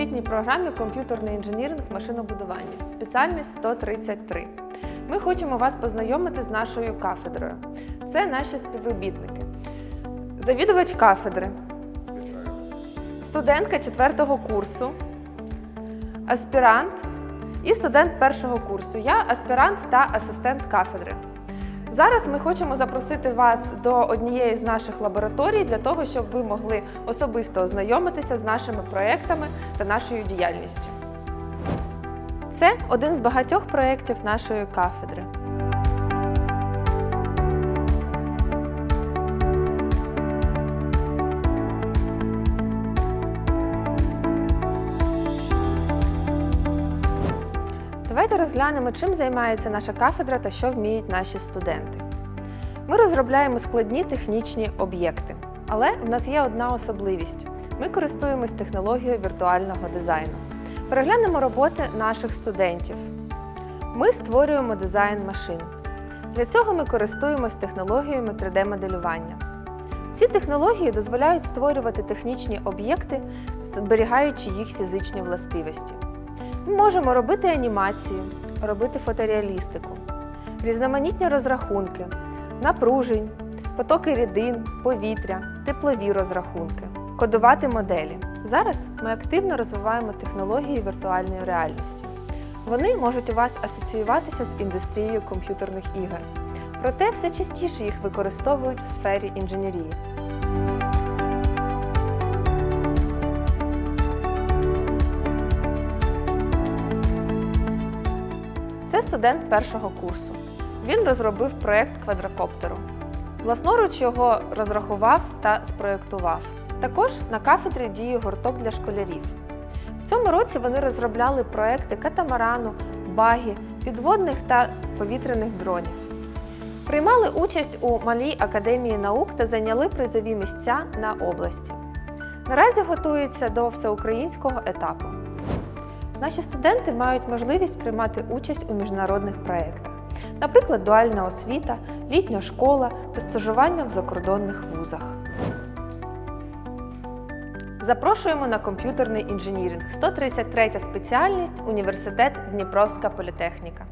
освітній програмі комп'ютерний інженіринг машинобудування, спеціальність 133. Ми хочемо вас познайомити з нашою кафедрою. Це наші співробітники. Завідувач кафедри, студентка 4 курсу, аспірант і студент першого курсу. Я аспірант та асистент кафедри. Зараз ми хочемо запросити вас до однієї з наших лабораторій для того, щоб ви могли особисто ознайомитися з нашими проектами та нашою діяльністю. Це один з багатьох проєктів нашої кафедри. Давайте розглянемо, чим займається наша кафедра та що вміють наші студенти. Ми розробляємо складні технічні об'єкти, але в нас є одна особливість: ми користуємось технологією віртуального дизайну. Переглянемо роботи наших студентів. Ми створюємо дизайн машин. Для цього ми користуємось технологіями 3D-моделювання. Ці технології дозволяють створювати технічні об'єкти, зберігаючи їх фізичні властивості. Ми можемо робити анімацію, робити фотореалістику, різноманітні розрахунки, напружень, потоки рідин, повітря, теплові розрахунки, кодувати моделі. Зараз ми активно розвиваємо технології віртуальної реальності. Вони можуть у вас асоціюватися з індустрією комп'ютерних ігор, проте все частіше їх використовують в сфері інженерії. Студент першого курсу. Він розробив проєкт квадрокоптеру. Власноруч його розрахував та спроєктував. Також на кафедрі діє гурток для школярів. В цьому році вони розробляли проекти катамарану, багі, підводних та повітряних дронів. Приймали участь у малій академії наук та зайняли призові місця на області. Наразі готуються до всеукраїнського етапу. Наші студенти мають можливість приймати участь у міжнародних проєктах, наприклад, дуальна освіта, літня школа та стажування в закордонних вузах. Запрошуємо на комп'ютерний інженіринг. 133 спеціальність Університет Дніпровська політехніка.